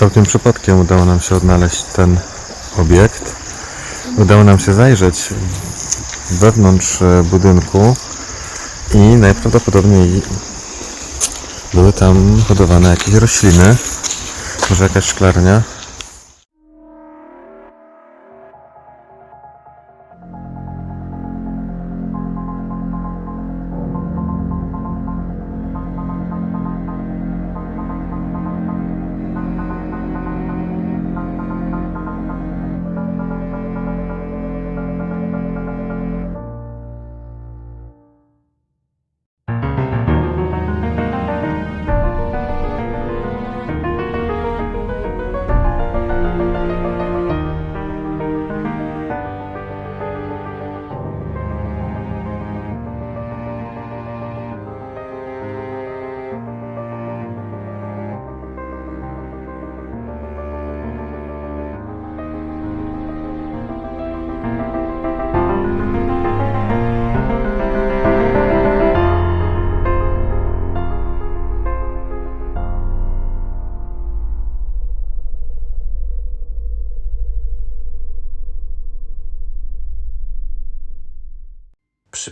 Całkiem przypadkiem udało nam się odnaleźć ten obiekt. Udało nam się zajrzeć wewnątrz e, budynku i najprawdopodobniej były tam hodowane jakieś rośliny, może jakaś szklarnia.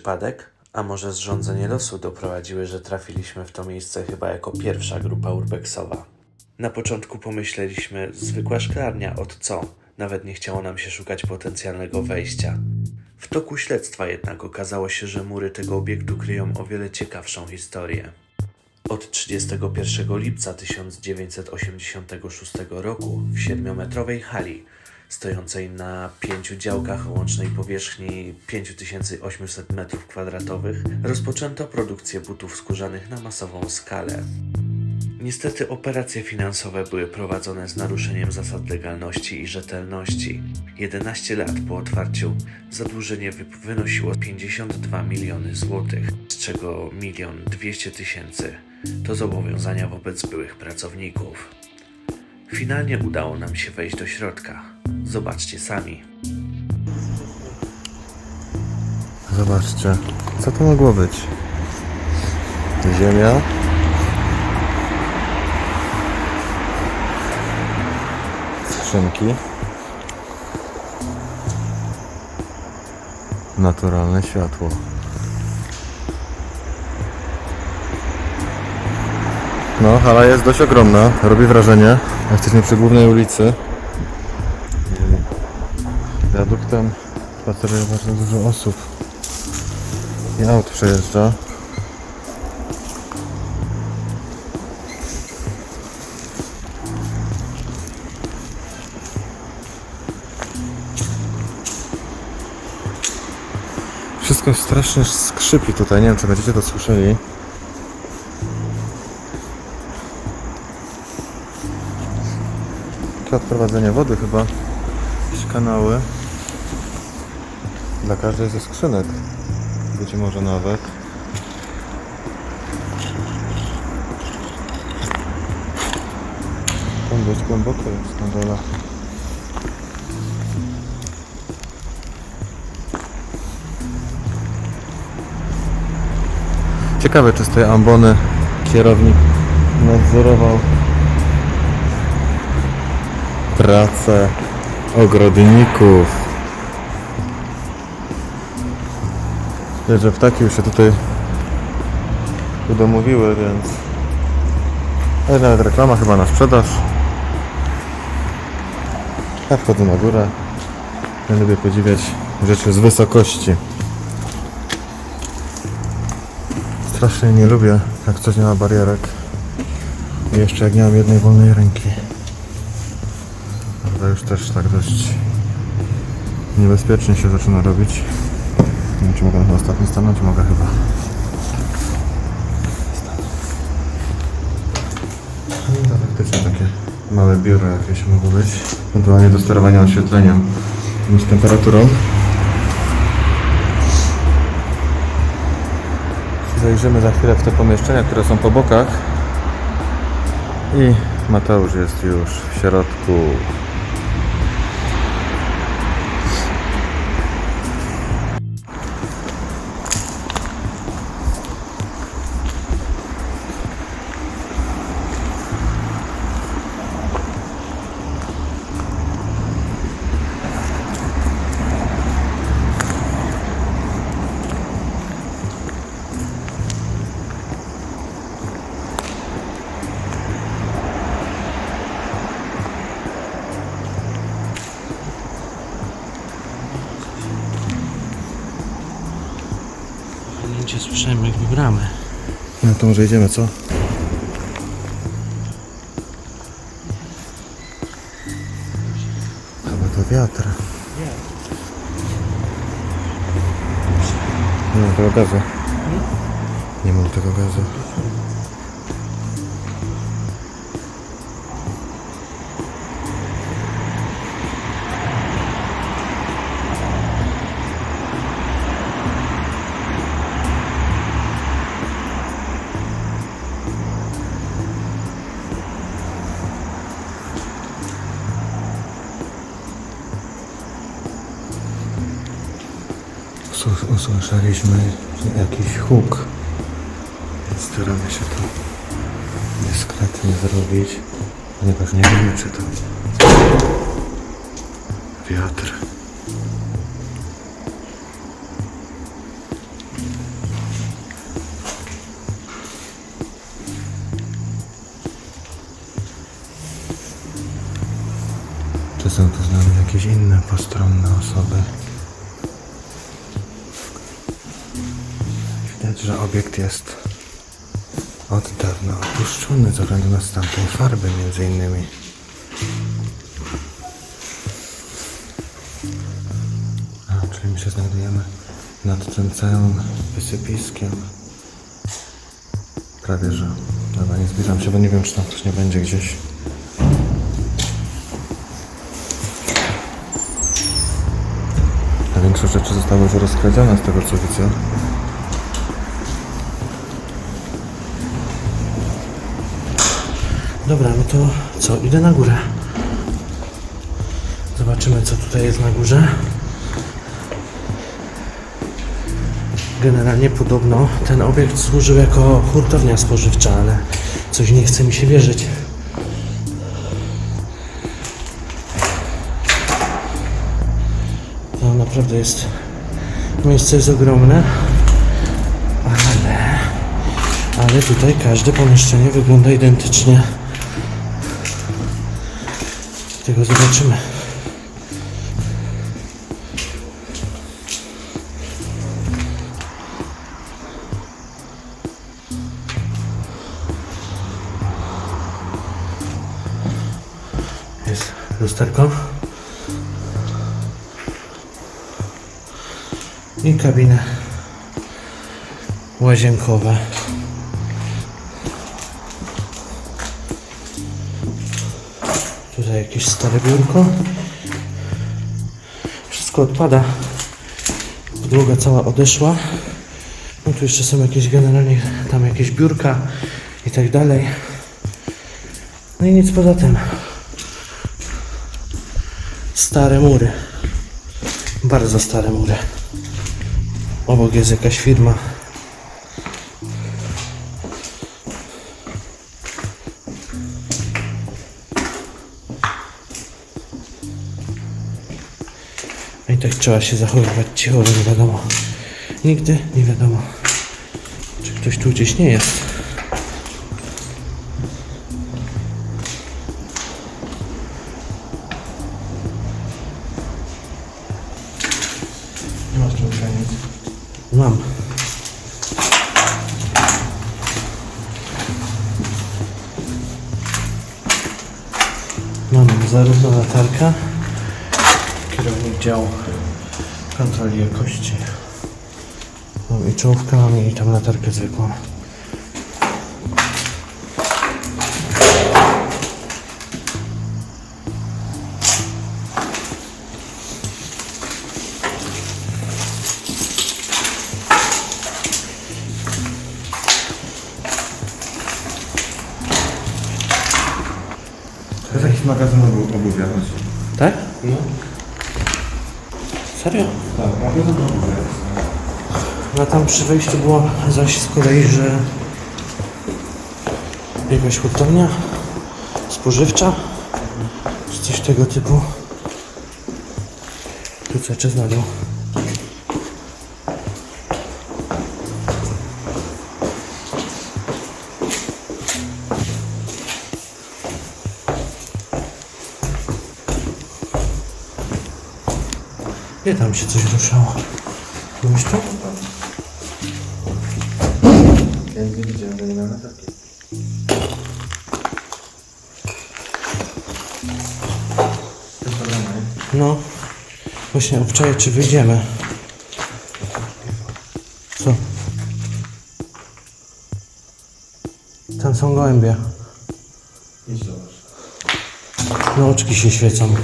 Przypadek? A może zrządzenie losu doprowadziły, że trafiliśmy w to miejsce chyba jako pierwsza grupa urbexowa. Na początku pomyśleliśmy, zwykła szklarnia, od co? Nawet nie chciało nam się szukać potencjalnego wejścia. W toku śledztwa jednak okazało się, że mury tego obiektu kryją o wiele ciekawszą historię. Od 31 lipca 1986 roku w siedmiometrowej hali, stojącej na pięciu działkach o łącznej powierzchni 5800 m2, rozpoczęto produkcję butów skórzanych na masową skalę. Niestety operacje finansowe były prowadzone z naruszeniem zasad legalności i rzetelności. 11 lat po otwarciu zadłużenie wy- wynosiło 52 miliony złotych, z czego milion 200 tysięcy to zobowiązania wobec byłych pracowników. Finalnie udało nam się wejść do środka. Zobaczcie sami. Zobaczcie, co to mogło być? Ziemia. Skrzynki. Naturalne światło. No, hala jest dość ogromna. Robi wrażenie. Jesteśmy przy głównej ulicy. Wiaduktem spaceruje bardzo dużo osób. I aut przejeżdża. Wszystko strasznie skrzypi tutaj, nie wiem czy będziecie to słyszeli. Odprowadzenie wody chyba. Jakieś kanały. Dla każdej ze skrzynek. Być może nawet. Tam dość głęboko jest na dole. Ciekawe czy z tej ambony kierownik nadzorował pracę ogrodników. Że ptaki już się tutaj udomowiły, więc... Ale nawet reklama chyba na sprzedaż. Ja wchodzę na górę. Ja lubię podziwiać rzeczy z wysokości. Strasznie nie lubię, jak coś nie ma barierek. I jeszcze jak nie mam jednej wolnej ręki. Prawda, już też tak dość niebezpiecznie się zaczyna robić. Nie wiem, czy mogę na ostatni stanąć? Mogę chyba. No faktycznie takie małe biuro jakieś mogą być. Ewentualnie do sterowania oświetleniem bądź temperaturą. Zajrzymy za chwilę w te pomieszczenia, które są po bokach. I Mateusz jest już w środku. Wybramy. No to może idziemy, co? Chyba to wiatr. Nie mam tego gazu. Nie mam tego gazu. Usłyszeliśmy jakiś huk. Więc staramy się to dyskretnie zrobić, ponieważ nie wiemy, czy to wiatr. Czy są tu z nami jakieś inne postronne osoby? Że obiekt jest od dawna opuszczony ze względu na stan tej farby między innymi. A, czyli my się znajdujemy nad tym całym wysypiskiem. Prawie, że... Dobra, nie zbliżam się, bo nie wiem, czy tam ktoś nie będzie gdzieś. A większość rzeczy zostało już rozkradzione z tego, co widzę. Dobra, no to co? Idę na górę. Zobaczymy, co tutaj jest na górze. Generalnie podobno ten obiekt służył jako hurtownia spożywcza, ale coś nie chce mi się wierzyć. To naprawdę jest. Miejsce jest ogromne, ale. Ale tutaj każde pomieszczenie wygląda identycznie. Tego zobaczymy. Jest lusterko. I kabiny łazienkowe. Tutaj jakieś stare biurko. Wszystko odpada. Podłoga cała odeszła. No tu jeszcze są jakieś generalnie tam jakieś biurka i tak dalej. No i nic poza tym. Stare mury. Bardzo stare mury. Obok jest jakaś firma. Trzeba się zachowywać cicho, że nie wiadomo. Nigdy nie wiadomo, czy ktoś tu gdzieś nie jest. Nie masz czego nic. Mam. Mam zarówno latarka, kierownik działu kontroli jakości. Mam i czołówkę, mam i tam latarkę zwykłą. To jest jakiś magazyn obu- obuwia, chodź. Tak? No. Serio? Tak, obuwia. No tam przy wejściu było zaś z kolei, że jakaś hurtownia spożywcza, czy coś tego typu. Tu cały czas na dół. Nie tam się coś ruszało. Myślisz to? Ja nie widziałem, że nie miałem latarki. No. Właśnie obczaję, czy wyjdziemy. Co? Tam są gołębie. Idź zobacz. No oczki się świecą.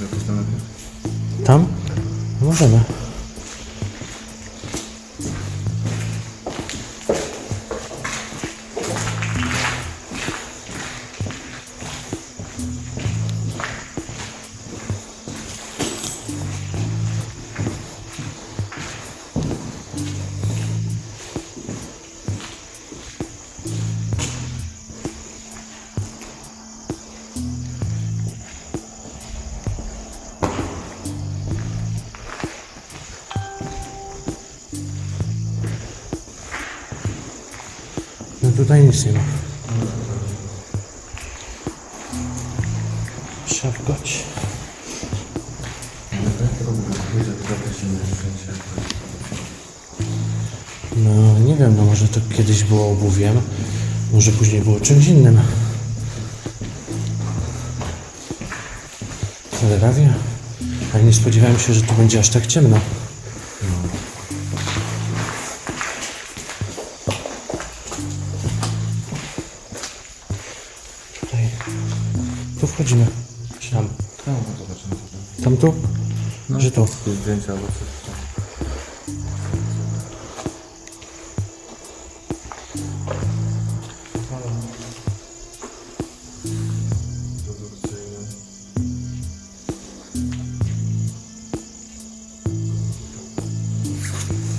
Dobrze, jakoś tam lepiej. Tam? Tutaj nic nie ma. Szargać. No nie wiem, no może to kiedyś było obuwiem, może później było czymś innym. Cholerawie. Ale nie spodziewałem się, że tu będzie aż tak ciemno. Wchodzimy. Czy tam? Tam, no zobaczymy. tu? Że tu. Jakieś zdjęcia albo coś tam.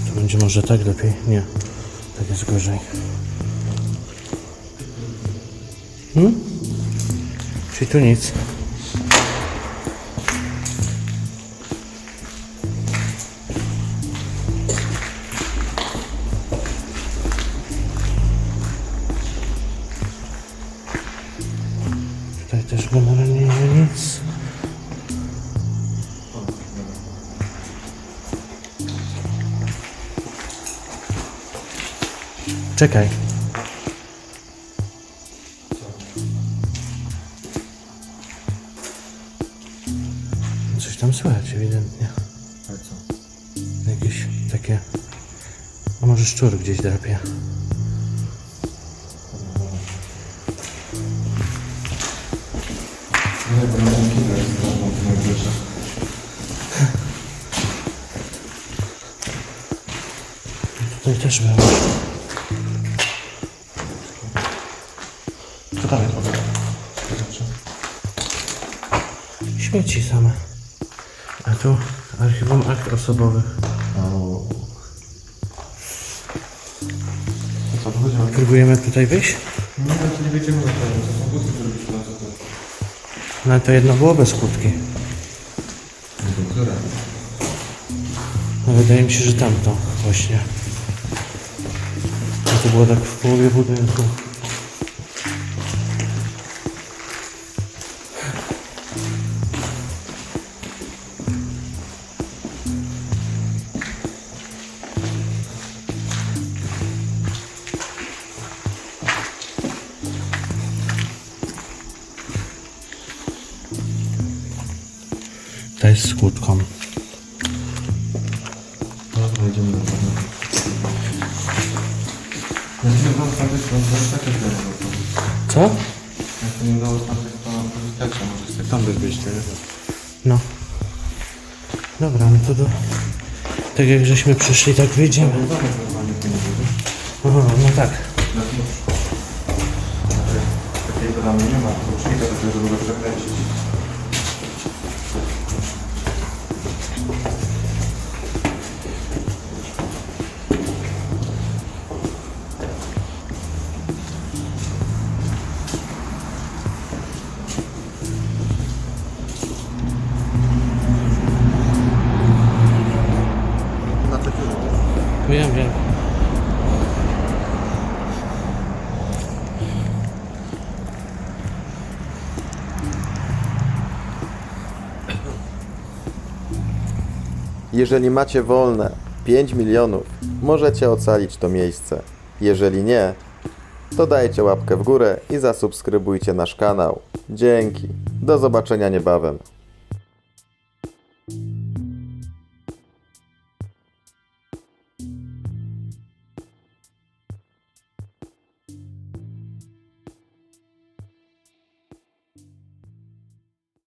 To będzie może tak lepiej? Nie. Tak jest gorzej. Hmm? Czyli tu nic. Tutaj też generalnie nie nic. Czekaj. Szczur gdzieś drapie. Najwyższa. Tutaj też było. Co tam jest w ogóle? Śmieci same. A tu archiwum akt osobowych. Próbujemy tutaj wyjść? Nie, to nie będziemy na. To są buty, które byśmy na to. No ale to jedno było bez które. No wydaje mi się, że tamto właśnie. No to było tak w połowie budynku. To jest skutką. No, wejdziemy na pewno. Jak nie było otwartych to takie zdanie. Co? Jak nie było otwartych to jest takie, może tak tam wyjścia, nie. No. Dobra, no to do... Tak jak żeśmy przyszli, tak wyjdziemy. Być. Aha, no tak. Takiej bramy nie ma, klucznika takiego, żeby go przekręcić. Jeżeli macie wolne 5 milionów, możecie ocalić to miejsce. Jeżeli nie, to dajcie łapkę w górę i zasubskrybujcie nasz kanał. Dzięki. Do zobaczenia niebawem.